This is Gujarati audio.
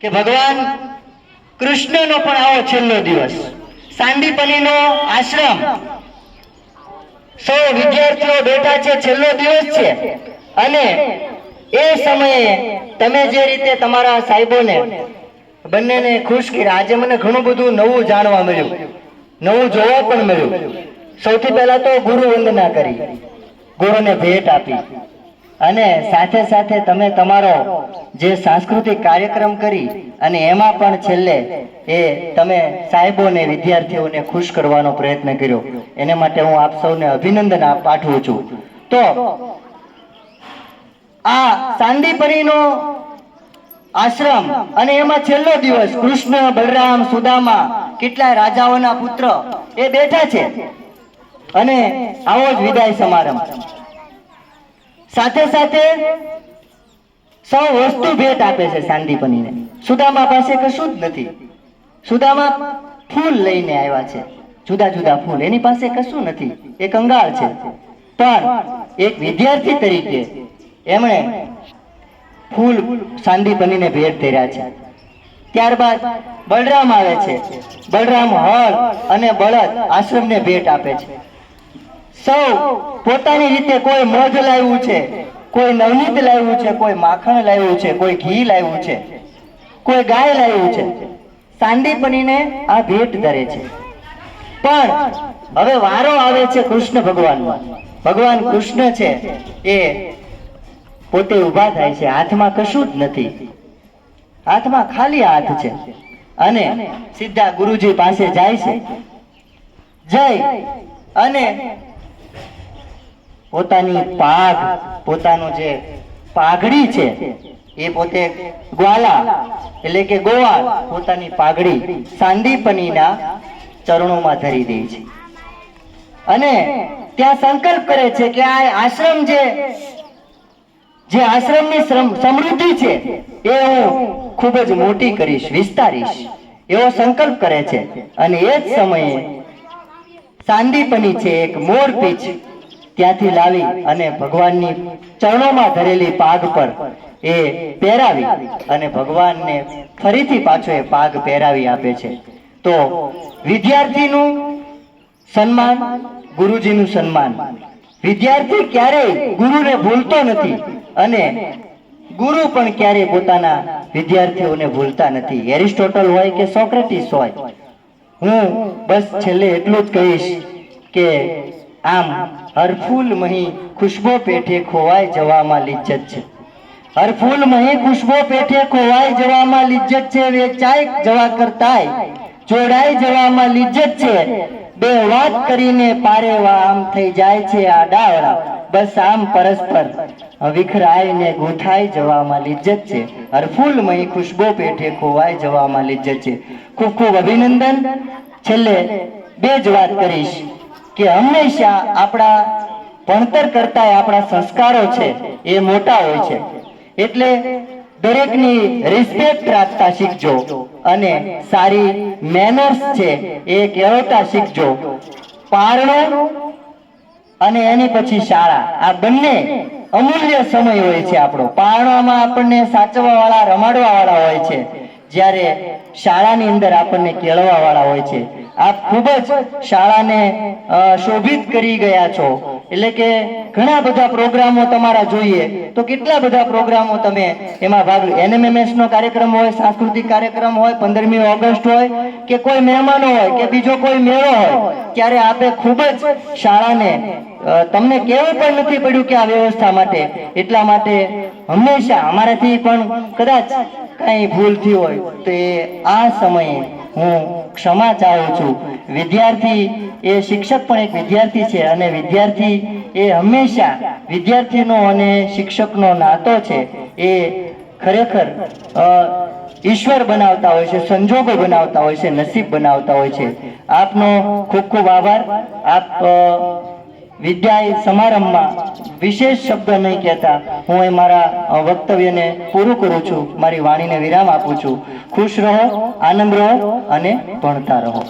કે ભગવાન, કૃષ્ણનો પણ આવો છેલ્લો દિવસ. સાંદીપનીનો આશ્રમ. સો વિદ્યાર્થીઓ બેઠા છે, છેલ્લો દિવસ છે. અને એ સમયે તમે જે રીતે તમારા સાહેબોને, બંનેને ખુશ કર્યા. આજે મને ઘણું બધું નવું જાણવા મળ્યું. નવું જોવા પણ મળ્યું. સૌથી પહેલા તો ગુરુ વંદના કરી. ગુરુને ભેટ આપી. અને સાથે સાથે તમે તમારો જે સાંસ્કૃતિક કાર્યક્રમ કરી અને એમાં પણ છેલ્લે એ તમે સાહેબોને વિદ્યાર્થીઓને ખુશ કરવાનો પ્રયત્ન કર્યો. એને માટે હું આપ સૌને અભિનંદન પાઠવું છું. તો આ સાંદીપરીનો આશ્રમ અને એમાં છેલ્લો દિવસ કૃષ્ણ, બલરામ, સુદામા કેટલાય રાજાઓના પુત્ર એ બેઠા છે. અને આવો જ વિદાય સમારંભ. સાથે સાથે સૌ વસ્તુ ભેટ આપે છે સાંદીપનીને. સુદામા પાસે કશું જ નથી. સુદામા ફૂલ લઈને આવ્યા છે. જુદા જુદા ફૂલ. એની પાસે કશું નથી. એ કંગાળ છે. પણ એક વિદ્યાર્થી તરીકે એમણે ફૂલ સાંદીપનીને ભેટ ધર્યા છે. ત્યારબાદ બલરામ આવે છે. બલરામ હળ અને બળદ આશ્રમને ભેટ આપે છે. સૌ પોતાની રીતે કોઈ મધ લાવ્યું છે, કોઈ નવનીત લાવ્યું છે, કોઈ માખણ લાવ્યું છે, કોઈ ઘી લાવ્યું છે, કોઈ ગાય લાવ્યું છે સાંદીપનીને આ ભેટ ધરે છે. પણ હવે વારો આવે છે કૃષ્ણ ભગવાનનો ભગવાન કૃષ્ણ છે એ પોતે ઊભા થાય છે, હાથમાં કશું જ નથી. હાથમાં ખાલી હાથ છે અને સીધા ગુરુજી પાસે જાય છે. જય અને પોતાની પાઘ પોતાનું જે પાઘડી છે, એ પોતે ગ્વાલા, એટલે કે ગોવાળ, પોતાની પાઘડી સાંદીપનીના ચરણોમાં ધરી દે છે. અને ત્યાં સંકલ્પ કરે છે કે આ આશ્રમ જે જે આશ્રમની સમૃદ્ધિ છે, એ હું ખૂબ જ મોટી કરીશ, વિસ્તારીશ. એવો સંકલ્પ કરે છે. અને એ જ સમયે સાંદીપની છે એક મોર પીછ ત્યાંથી લાવી અને ભગવાનની ચરણોમાં ધરેલી પાગ પર એ પહેરાવી અને ભગવાનને ફરીથી પાછો એ પાગ પહેરાવી આપે છે. તો વિદ્યાર્થીનું સન્માન, ગુરુજીનું સન્માન. વિદ્યાર્થી ક્યારેય ગુરુને ભૂલતો નથી અને ગુરુ પણ ક્યારેય પોતાના વિદ્યાર્થીઓને ભૂલતા નથી. એરિસ્ટોટલ હોય કે સોક્રેટિસ હોય, હું બસ છેલ્લે એટલું જ કહીશ કે આમ હર મહી ખુશ્બો પેઠે ખોવાઈ જવામાં લિજ્જત છે. હર મહી ખુશ્બો પેઠે ખોવાઈ જવામાં લિજ્જત છે વેચાઈ જવા કરતાય જોડાઈ જવામાં લિજ્જત છે. બે વાત કરીને પારેવા આમ થઈ જાય છે આ ડાવડા બસ આમ પરસ્પર વિખરાય ને ગૂંથાઈ જવામાં લિજ્જત છે. હર મહી ખુશ્બો પેઠે ખોવાઈ જવામાં લિજ્જત છે. ખૂબ ખૂબ અભિનંદન. છેલ્લે બે જ વાત કરીશ. કે હંમેશા આપણા ભણતર કરતા આપણા સંસ્કારો છે, એ મોટા હોય છે. એટલે દરેકની રિસ્પેક્ટ રાખતા શીખજો અને સારી મેનર્સ છે, એ કેળવતા શીખજો. પારણો અને એની પછી શાળા, આ બંને અમૂલ્ય સમય હોય છે આપણો. પારણામાં આપણને સાચવવા વાળા રમાડવા વાળા હોય છે. જ્યારે શાળાની અંદર આપણને કેળવા વાળા હોય છે. આપ ખૂબ જ શાળાને શોભિત કરી ગયા છો. એટલે કે ઘણા બધા પ્રોગ્રામો તમારા જોઈએ. તો કેટલા બધા પ્રોગ્રામો તમે એમાં ભાગ એનએમએમએસ નો કાર્યક્રમ હોય, સાંસ્કૃતિક કાર્યક્રમ હોય, પંદરમી ઓગસ્ટ હોય, કે કોઈ મહેમાનો હોય, કે બીજો કોઈ મેળો હોય, ત્યારે આપે ખૂબ જ શાળાને તમને કેવું પણ નથી પડ્યું કે આ વ્યવસ્થા માટે. એટલા માટે હંમેશા અમારાથી પણ કદાચ કઈ ભૂલ થઈ હોય, તો એ આ સમયે હું ક્ષમા ચાહું છું. વિદ્યાર્થી એ શિક્ષક પણ એક વિદ્યાર્થી છે અને વિદ્યાર્થી એ હંમેશા વિદ્યાર્થીનો અને શિક્ષકનો નાતો છે. એ ખરેખર ઈશ્વર બનાવતા હોય છે, સંજોગો બનાવતા હોય છે, નસીબ બનાવતા હોય છે. આપનો ખૂબ ખૂબ આભાર. આપ વિદ્યા સમારંભમાં વિશેષ શબ્દ નહીં કહેતા. હું એ મારા વક્તવ્યને પૂરું કરું છું. મારી વાણીને વિરામ આપું છું. ખુશ રહો, આનંદ રહો અને ભણતા રહો.